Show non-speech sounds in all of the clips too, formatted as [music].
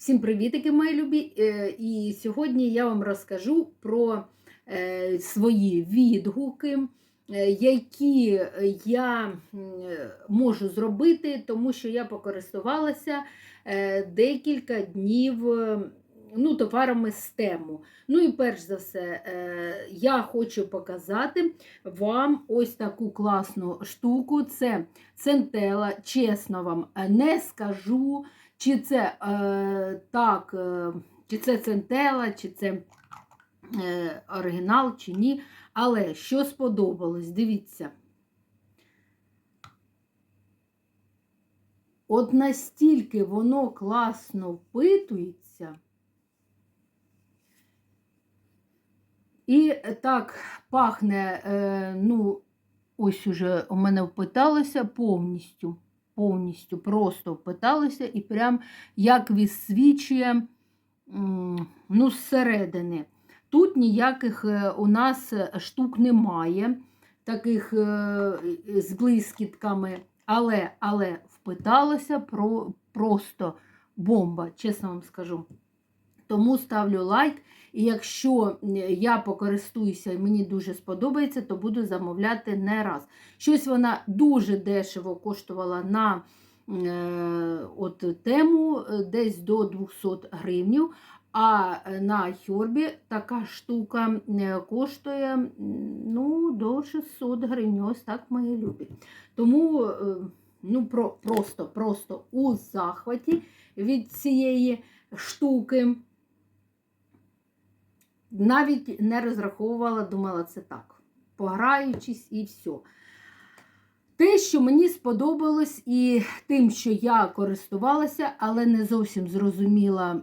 Всім привітики, мої любі! Е, І сьогодні я вам розкажу про е, свої відгуки, е, які я можу зробити, тому що я покористувалася декілька днів ну, товарами з тему. Ну і перш за все, я хочу показати вам ось таку класну штуку. Це центела, чесно вам не скажу. Чи це е, так, е, чи це центела, чи це е, оригінал, чи ні. Але що сподобалось, дивіться. От настільки воно класно впитується. І так пахне, е, ну, ось уже у мене впиталося повністю повністю просто впиталися і прям як відсвічує ну, зсередини. Тут ніяких е, у нас штук немає, таких е, з блискітками, але але впиталося про, просто бомба, чесно вам скажу. Тому ставлю лайк. І якщо я покористуюся і мені дуже сподобається, то буду замовляти не раз. Щось вона дуже дешево коштувала на е, от, тему десь до 200 гривнів. А на Хьорбі така штука е, коштує ну, до 600 гривень. Ось так мої любі. Тому е, ну, про, просто, просто у захваті від цієї штуки навіть не розраховувала, думала, це так. Пограючись і все. Те, що мені сподобалось, і тим, що я користувалася, але не зовсім зрозуміла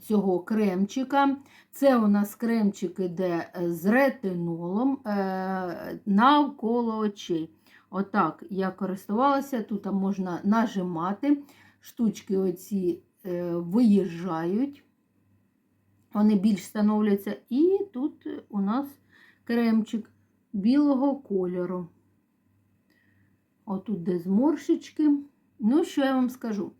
цього кремчика. Це у нас кремчик іде з ретинолом е, навколо очей. Отак я користувалася, тут можна нажимати, штучки оці е, виїжджають вони більш становляться. І тут у нас кремчик білого кольору. Отут де зморшечки. Ну, що я вам скажу?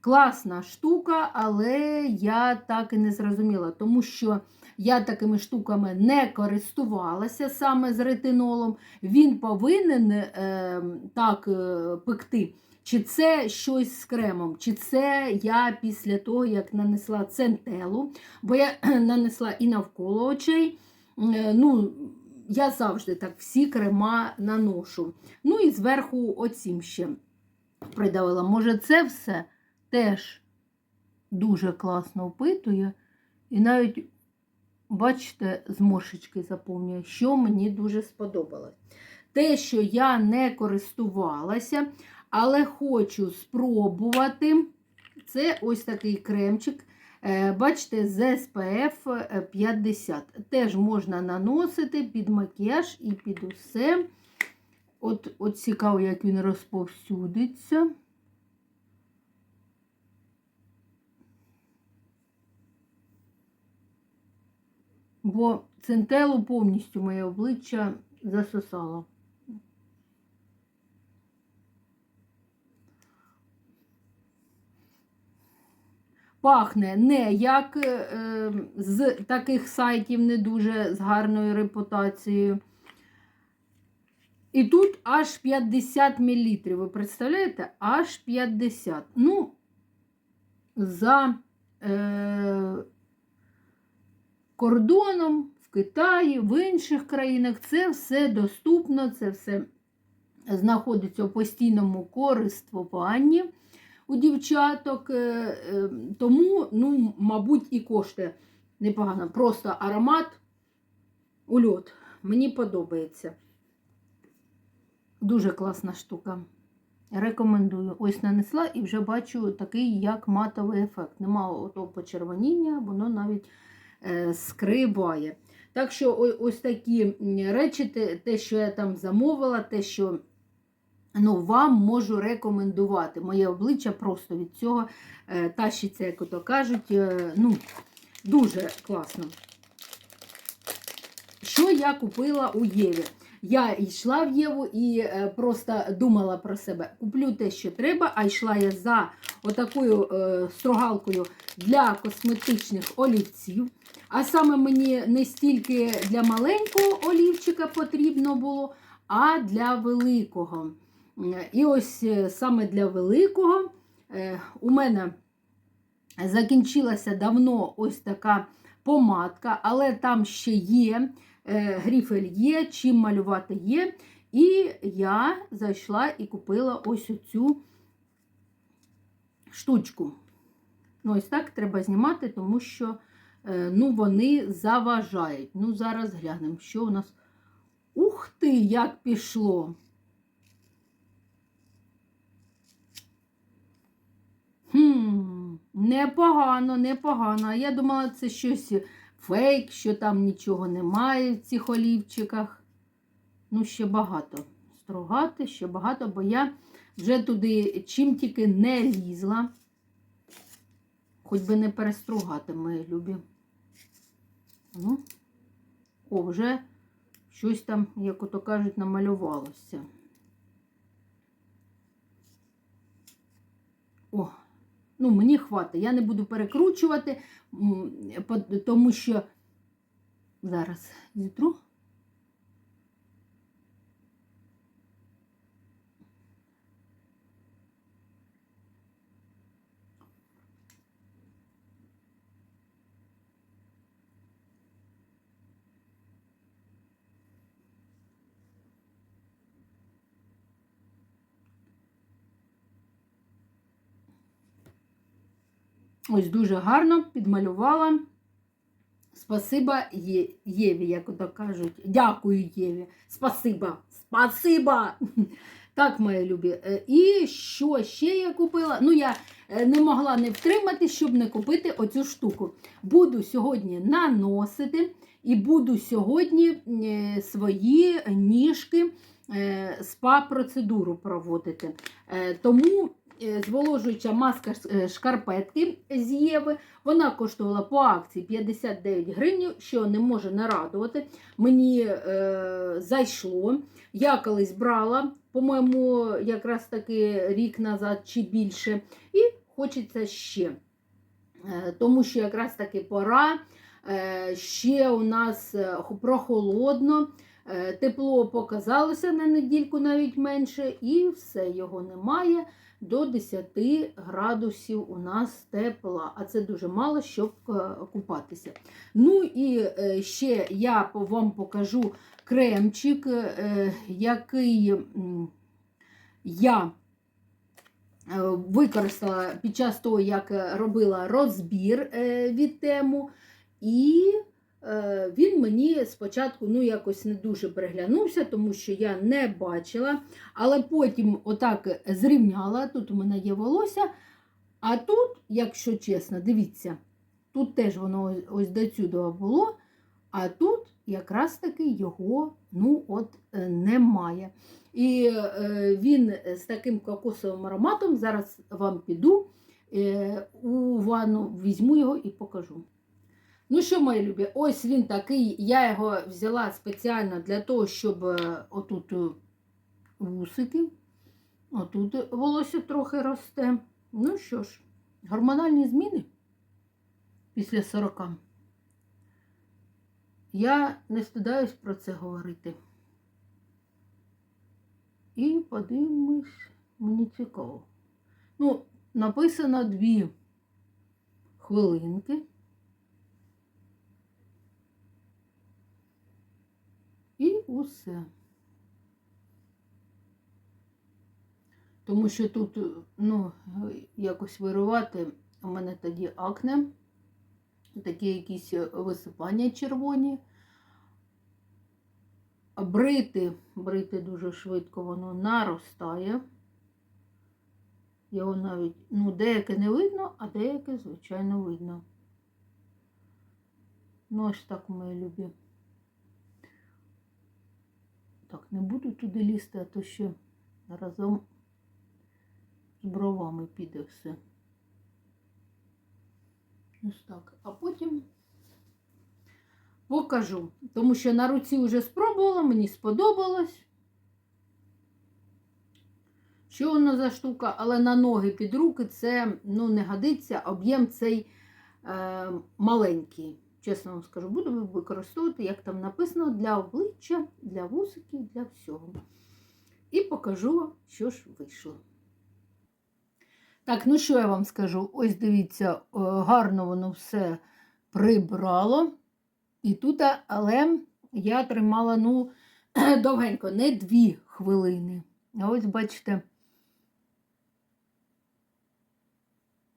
Класна штука, але я так і не зрозуміла, тому що я такими штуками не користувалася саме з ретинолом. Він повинен е, так е, пекти. Чи це щось з кремом, чи це я після того, як нанесла центелу, бо я [clears throat] нанесла і навколо очей. Е, ну, Я завжди так всі крема наношу. Ну і зверху оцім ще придавила. Може, це все теж дуже класно впитує. І навіть, бачите, зморшечки заповнює, що мені дуже сподобалось. Те, що я не користувалася, але хочу спробувати. Це ось такий кремчик. Е, бачите, з SPF 50. Теж можна наносити під макіяж і під усе. От, от цікаво, як він розповсюдиться. Бо центелу повністю моє обличчя засосало. Пахне не як е, з таких сайтів не дуже з гарною репутацією. І тут аж 50 мл. Ви представляєте? Аж 50. Ну, за е, кордоном в Китаї, в інших країнах це все доступно, це все знаходиться у постійному користуванні у дівчаток, е, е, тому, ну, мабуть, і коштує непогано. Просто аромат ульот. Мені подобається. Дуже класна штука. Рекомендую. Ось нанесла і вже бачу такий, як матовий ефект. Нема того почервоніння, воно навіть е, скрибає. Так що ось такі речі, те, що я там замовила, те, що ну, вам можу рекомендувати. Моє обличчя просто від цього е, тащиться, як то кажуть, е, ну, дуже класно. Що я купила у Єві? Я йшла в Єву і е, просто думала про себе. Куплю те, що треба, а йшла я за отакою строгалкою для косметичних олівців. А саме мені не стільки для маленького олівчика потрібно було, а для великого. І ось е, саме для великого е, у мене закінчилася давно ось така помадка, але там ще є, е, гріфель є, чим малювати є. І я зайшла і купила ось оцю штучку. Ну, ось так треба знімати, тому що ну, вони заважають. Ну, зараз глянемо, що у нас. Ух ти, як пішло! Непогано, непогано. Я думала, це щось фейк, що там нічого немає в цих олівчиках. Ну, ще багато. Строгати, ще багато, бо я вже туди чим тільки не лізла. Хоч би не перестругати, мої любі. Ну, о, вже щось там, як ото кажуть, намалювалося. О, ну, мені хватить. Я не буду перекручувати, тому що зараз зітру. Ось дуже гарно підмалювала. Спасиба Є- Єві, як ото кажуть. Дякую Єві. Спасиба. Спасиба. [laughs] Так, мої любі. Е, І що ще я купила? Ну, я е, не могла не втримати, щоб не купити оцю штуку. Буду сьогодні наносити і буду сьогодні е, свої ніжки спа-процедуру проводити. Тому зволожуюча маска е, шкарпетки з Єви. Вона коштувала по акції 59 гривень, що не може не радувати. Мені е, зайшло. Я колись брала, по-моєму, якраз таки рік назад чи більше, і хочеться ще. Е, тому що якраз таки пора. Е, ще у нас е, прохолодно. Е, Тепло показалося на недільку навіть менше, і все його немає. До 10 градусів у нас тепла, а це дуже мало, щоб е, купатися. Ну і е, ще я вам покажу кремчик, е, який я використала під час того, як робила розбір від тему. І він мені спочатку ну, якось не дуже приглянувся, тому що я не бачила. Але потім отак зрівняла, тут у мене є волосся. А тут, якщо чесно, дивіться, тут теж воно ось- до цього було, а тут якраз таки його ну, от, е, немає. І е, він з таким кокосовим ароматом, зараз вам піду е, у ванну, візьму його і покажу. Ну що, мої любі, ось він такий. Я його взяла спеціально для того, щоб е, отут е, вусики, отут волосся трохи росте. Ну що ж, гормональні зміни після 40. Я не стидаюсь про це говорити. І подивимось, мені цікаво. Ну, написано дві хвилинки. І усе. Тому що тут, ну, якось вирувати, у мене тоді акне, такі якісь висипання червоні. Брити, брити дуже швидко воно наростає. Його навіть, ну, деяке не видно, а деяке, звичайно, видно. Ну, ось так, мої любі. Так, не буду туди лізти, а то ще разом з бровами піде все. Ось так. А потім покажу. Тому що на руці вже спробувала, мені сподобалось. що воно за штука, але на ноги під руки це ну, не годиться, об'єм цей е, маленький. Чесно вам скажу, буду використовувати, як там написано, для обличчя, для вусиків, для всього. І покажу вам, що ж вийшло. Так, ну що я вам скажу? Ось дивіться, е, гарно воно все прибрало. І тут, але я тримала, ну, [clears throat] довгенько, не дві хвилини. А ось, бачите,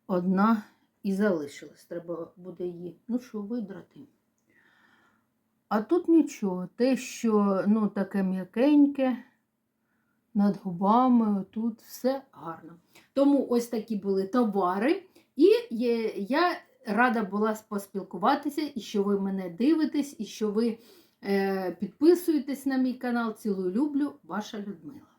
одна і залишилась. Треба буде її, ну що, видрати. А тут нічого. Те, що ну, таке м'якеньке, над губами, тут все гарно. Тому ось такі були товари. І я рада була поспілкуватися, і що ви мене дивитесь, і що ви е, підписуєтесь на мій канал. Цілую люблю, ваша Людмила.